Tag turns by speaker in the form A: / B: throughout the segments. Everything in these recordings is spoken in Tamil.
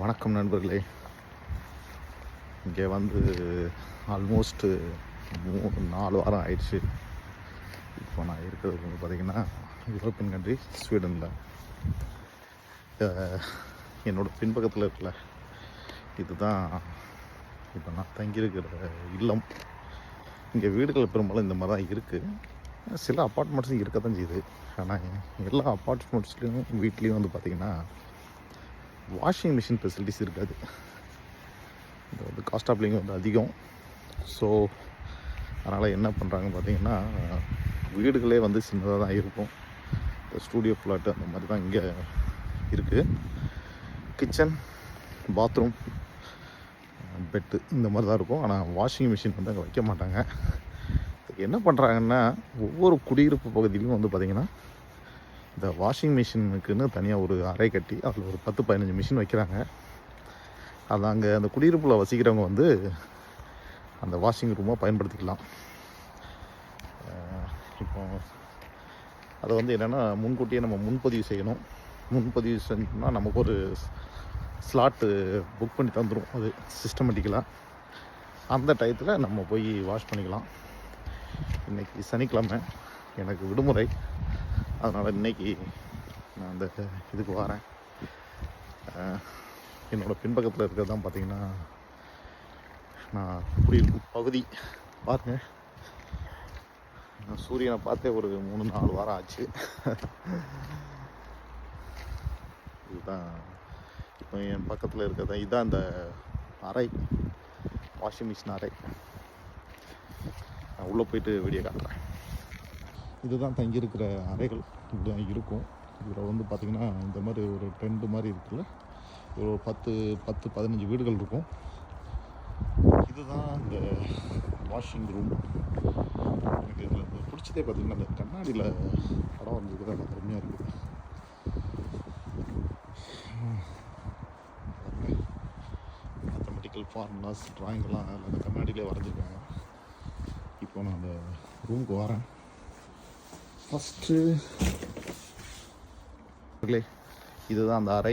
A: வணக்கம் நண்பர்களே. இங்கே வந்து ஆல்மோஸ்ட்டு மூணு நாலு வாரம் ஆயிடுச்சு. இப்போ நான் இருக்கிறது வந்து பார்த்திங்கன்னா யூரோப்பியன் கண்ட்ரி ஸ்வீடனில் என்னோட பின்பக்கத்தில் இருக்கல இதுதான் இப்போ நான் தங்கியிருக்கிற இல்லம். இங்கே வீடுகள் பெரும்பாலும் இந்த மாதிரி தான் இருக்குது சில அப்பார்ட்மெண்ட்ஸும் இருக்க தான் செய்யுது. ஆனால் எல்லா அப்பார்ட்மெண்ட்ஸ்லேயும் வீட்லேயும் வந்து பார்த்திங்கன்னா வாஷிங் மிஷின் ஃபெசிலிட்டிஸ் இருக்காது. இது வந்து காஸ்ட் ஆஃப் லிவிங் வந்து அதிகம். ஸோ அதனால் என்ன பண்ணுறாங்கன்னு பார்த்தீங்கன்னா வீடுகளே வந்து சின்னதாக தான் இருக்கும். இந்த ஸ்டூடியோ ஃப்ளாட்டு அந்த மாதிரி தான் இங்கே இருக்குது கிச்சன் பாத்ரூம் பெட்டு இந்த மாதிரி தான் இருக்கும். ஆனால் வாஷிங் மிஷின் வந்து அங்கே வைக்க மாட்டாங்க. என்ன பண்ணுறாங்கன்னா ஒவ்வொரு குடியிருப்பு பகுதியிலும் வந்து பார்த்திங்கன்னா இந்த வாஷிங் மிஷினுக்குன்னு தனியாக ஒரு அறை கட்டி அதில் ஒரு பத்து பதினஞ்சு மிஷின் வைக்கிறாங்க. அது அங்கே அந்த குடியிருப்பில் வசிக்கிறவங்க வந்து அந்த வாஷிங் ரூமாக பயன்படுத்திக்கலாம். இப்போ அதை வந்து என்னென்னா முன்கூட்டியே நம்ம முன்பதிவு செய்யணும். முன்பதிவு செஞ்சோம்னா நமக்கு ஒரு ஸ்லாட்டு புக் பண்ணி தந்துடும் அது சிஸ்டமேட்டிக்கலாக அந்த டயத்தில் நம்ம போய் வாஷ் பண்ணிக்கலாம். இன்றைக்கி சனிக்கிழமை எனக்கு விடுமுறை. அதனால் இன்னைக்கு நான் அந்த இதுக்கு வரேன். என்னோடய பின்பக்கத்தில் இருக்கிறது தான் பார்த்தீங்கன்னா நான் குடியிருக்கும் பகுதி. பாருங்க. நான் சூரியனை பார்த்தே ஒரு மூணு நாலு வாரம் ஆச்சு. இதுதான். இப்போ என் பக்கத்தில் இருக்கிறது இதுதான் இந்த அறை. வாஷிங் மிஷின் அறை. நான் உள்ளே போயிட்டு வீடியோ காட்டுறேன். இதுதான் தங்கியிருக்கிற அறைகள். இப்படிதான் இருக்கும். இதில் வந்து பார்த்திங்கன்னா இந்த மாதிரி ஒரு ட்ரெண்டு மாதிரி இருக்குல்ல. ஒரு பத்து பத்து பதினஞ்சு வீடுகள் இருக்கும். இதுதான் இந்த வாஷிங் ரூம் எனக்கு இதில் பிடிச்சதே பார்த்திங்கன்னா இந்த கண்ணாடியில் படம் வந்ததுக்கு எனக்கு அருமையாக இருக்குது மேத்தமெட்டிக்கல் ஃபார்முலாஸ் ட்ராயிங்கெல்லாம் அந்த கண்ணாடியிலே வரைஞ்சிருக்காங்க இப்போ நான் அந்த ரூமுக்கு வரேன். ஃபஸ்ட்டு இதுதான் அந்த அறை.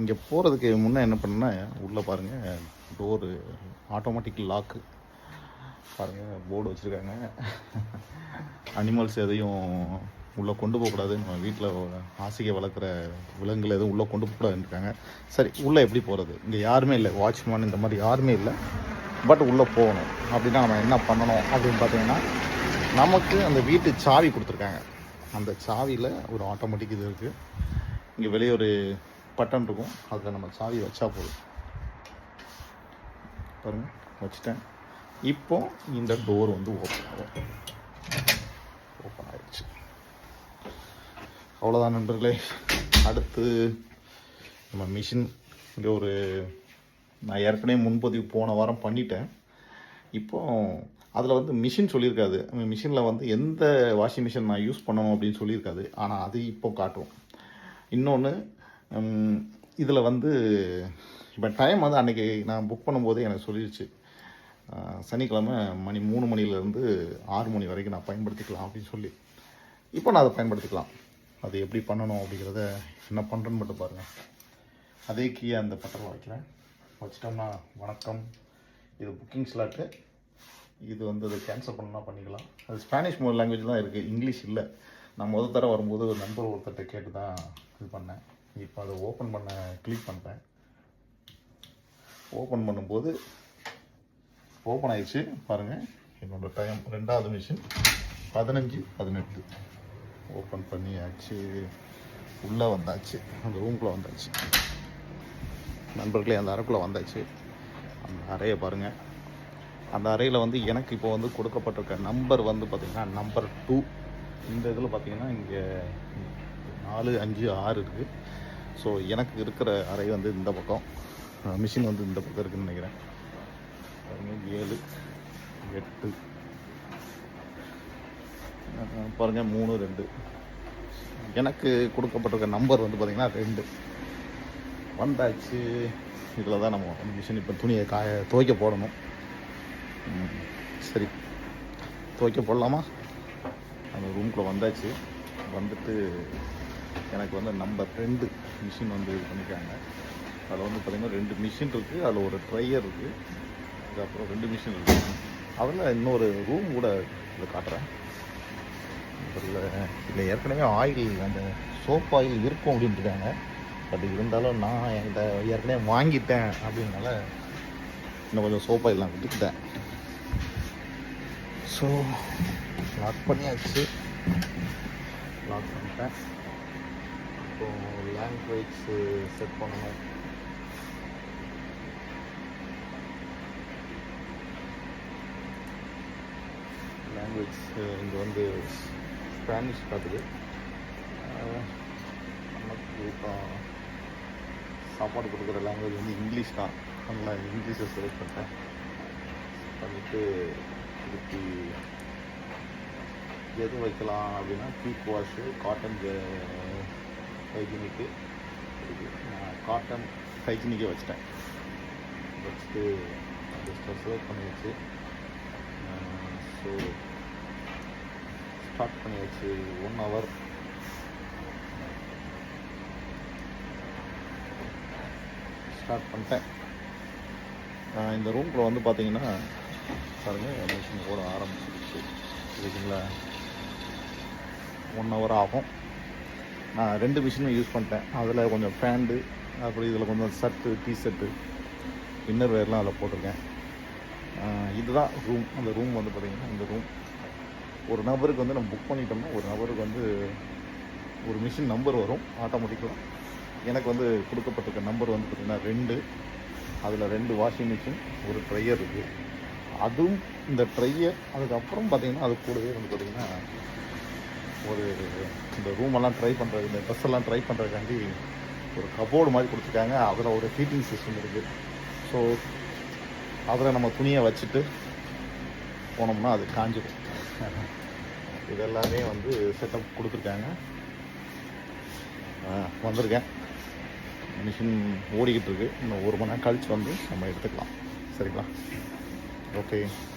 A: இங்கே போகிறதுக்கு முன்னே என்ன பண்ணேன்னா உள்ளே பாருங்கள் டோரு ஆட்டோமேட்டிக் லாக்கு பாருங்கள் போர்டு வச்சுருக்காங்க. அனிமல்ஸ் எதையும் உள்ளே கொண்டு போகக்கூடாது நம்ம வீட்டில் ஆசையை வளர்க்குற விலங்குகள் எதுவும் உள்ளே கொண்டு போகக்கூடாதுன்னு இருக்காங்க. சரி உள்ளே எப்படி போகிறது இங்கே யாருமே இல்லை. வாட்ச்மேன் இந்த மாதிரி யாருமே இல்லை. பட் உள்ளே போகணும். அப்படின்னா நம்ம என்ன பண்ணணும் அப்படின்னு பார்த்தீங்கன்னா நமக்கு அந்த வீட்டு சாவி கொடுத்துருக்காங்க. அந்த சாவியில் ஒரு ஆட்டோமேட்டிக் இது இருக்குது இங்கே வெளியே ஒரு பட்டன் இருக்கும். அதில் நம்ம சாவி வச்சா போதும். பாருங்க வச்சுட்டேன். இப்போ இந்த டோர் வந்து ஓப்பன் ஆகும். ஓப்பன் ஆயிடுச்சு. அவ்வளோதான் நண்பர்களே. அடுத்து நம்ம மிஷின் இங்கே ஒரு நான் ஏற்கனவே முன்பதிவு போன வாரம் பண்ணிட்டேன். இப்போது அதில் வந்து மிஷின் சொல்லியிருக்காது. மிஷினில் வந்து எந்த வாஷிங் மிஷின் நான் யூஸ் பண்ணணும் அப்படின்னு சொல்லியிருக்காது. ஆனால் அது இப்போ காட்டும் இன்னொன்று இதில் வந்து இப்போ டைம் வந்து அன்றைக்கி நான் புக் பண்ணும்போதே எனக்கு சொல்லிடுச்சு சனிக்கிழமை மணி மூணு மணிலேருந்து ஆறு மணி வரைக்கும் நான் பயன்படுத்திக்கலாம் அப்படின்னு சொல்லி. இப்போ நான் அதை பயன்படுத்திக்கலாம். அது எப்படி பண்ணணும் அப்படிங்கிறத என்ன பண்ணுறேன்னு மட்டும் பாருங்கள் அதே கீயை அந்த பட்டரில் வைக்கிறேன். வச்சிட்டோம்னா வணக்கம். இது புக்கிங் ஸ்லாட்டு இது வந்து அதை கேன்சல் பண்ணால் பண்ணிக்கலாம். அது ஸ்பானிஷ் மொழி லாங்குவேஜ் தான் இருக்குது இங்கிலீஷ் இல்லை. நான் முதல் தடவை வரும்போது ஒரு நண்பர் ஒருத்தர்கிட்ட கேட்டு தான் இது பண்ணேன். இப்போ அதை ஓப்பன் பண்ண கிளிக் பண்ணுறேன் ஓப்பன் பண்ணும்போது ஓப்பன் ஆயிடுச்சு. பாருங்கள் என்னோடய டைம் ரெண்டாவது மிஷின் பதினஞ்சு பதினெட்டு. ஓப்பன் பண்ணியாச்சு உள்ளே வந்தாச்சு. அந்த ரூம்குள்ளே வந்தாச்சு. நண்பர்களே அந்த அறைக்குள்ளே வந்தாச்சு. அந்த அறையை பாருங்கள் அந்த அறையில் வந்து எனக்கு இப்போ வந்து கொடுக்கப்பட்டிருக்க நம்பர் வந்து பார்த்திங்கன்னா நம்பர் டூ இந்த இதில் பார்த்தீங்கன்னா இங்கே நாலு அஞ்சு ஆறு இருக்குது ஸோ எனக்கு இருக்கிற அறை வந்து இந்த பக்கம். மிஷின் வந்து இந்த பக்கம் இருக்குதுன்னு நினைக்கிறேன். ஏழு எட்டு. பாருங்கள் மூணு ரெண்டு. எனக்கு கொடுக்கப்பட்டிருக்க நம்பர் வந்து பார்த்திங்கன்னா ரெண்டு. வந்தாச்சு. இதில் தான் நம்ம மிஷின் இப்போ துணியை காய துவைக்க போடணும். சரி. துவைக்க போடலாமா? அந்த ரூம்குள்ளே வந்தாச்சு. வந்துட்டு எனக்கு வந்து நம்பர் ரெண்டு மிஷின் வந்து இது பண்ணிக்காங்க அதில் வந்து பார்த்திங்கன்னா ரெண்டு மிஷின் இருக்குது அதில் ஒரு ட்ரையர் இருக்குது அதுக்கப்புறம் ரெண்டு மிஷின் இருக்குது அதில் இன்னொரு ரூம் கூட இதில் காட்டுறேன். அதில் இதில் ஏற்கனவே ஆயில் அந்த சோப் ஆயில் இருக்கும் அப்படின்ட்டுருக்காங்க பட் இருந்தாலும் நான் என்கிட்ட ஏற்கனவே வாங்கிட்டேன் அப்படின்னால இன்னும் கொஞ்சம் சோப் ஆயில் நான் விட்டுக்கிட்டேன். ஸோ லாக் பண்ணியாச்சு. லாக் பண்ணிட்டேன். இப்போ லாங்குவேஜ் செட் பண்ணணும். லாங்குவேஜ் uh, இங்கே வந்து ஸ்பானிஷ் காட்டுது. Uh, நமக்கு இப்போ சாப்பாடு கொடுக்குற லாங்குவேஜ் வந்து இங்கிலீஷ் தான். அதனால் இங்கிலீஷை செலக்ட் பண்ணிட்டேன். பண்ணிவிட்டு திருப்பி எது வைக்கலாம் அப்படின்னா பீக் வாஷு காட்டன் ஹைஜினிக்கு நான் காட்டன் ஹைஜினிக்கே வச்சிட்டேன். வச்சுட்டு ஜஸ்ட் செலக்ட் பண்ணியாச்சு. ஸோ ஸ்டார்ட் பண்ணியாச்சு. ஒன் ஹவர் ஸ்டார்ட் பண்ணிட்டேன். இந்த ரூம்குள்ளே வந்து பார்த்தீங்கன்னா பாருங்கள் மிஷின் ஓட ஆரம்பிச்சிருச்சு. சரிங்களா? ஒன் ஹவர் ஆகும். நான் ரெண்டு மிஷினும் யூஸ் பண்ணிட்டேன். அதில் கொஞ்சம் ஃபேண்டு அப்புறம் இதில் கொஞ்சம் ஷர்ட்டு டிஷர்ட்டு இன்னர் வேர்லாம் அதில் போட்டிருக்கேன். இதுதான் ரூம் அந்த ரூம் வந்து பார்த்திங்கன்னா இந்த ரூம் ஒரு நபருக்கு வந்து நம்ம புக் பண்ணிட்டோம்னா ஒரு நபருக்கு வந்து ஒரு மிஷின் நம்பர் வரும். ஆட்டோமேட்டிக்காக எனக்கு வந்து கொடுக்கப்பட்டிருக்க நம்பர் வந்து பார்த்திங்கன்னா ரெண்டு. அதில் ரெண்டு வாஷிங் மிஷின் ஒரு ட்ரையர் இருக்குது அதுவும் இந்த ட்ரையை அதுக்கப்புறம் பார்த்தீங்கன்னா அது கூடவே வந்து பார்த்திங்கன்னா ஒரு இந்த ரூமெல்லாம் ட்ரை பண்ணுறது இந்த ட்ரெஸ் எல்லாம் ட்ரை பண்ணுறதுக்காண்டி ஒரு கபோர்டு மாதிரி கொடுத்துருக்காங்க. அதில் ஒரு ஹீட்டிங் சிஸ்டம் இருக்குது ஸோ அதில் நம்ம துணியை வச்சுட்டு போனோம்னா அது காஞ்சிடும் இதெல்லாமே வந்து செட்டப் கொடுத்துருக்காங்க. வந்திருக்கேன். மிஷின் ஓடிக்கிட்டு இருக்கு. இன்னும் ஒரு மணி நேரம் கழிச்சு வந்து நம்ம எடுத்துக்கலாம். சரிங்களா? Ok.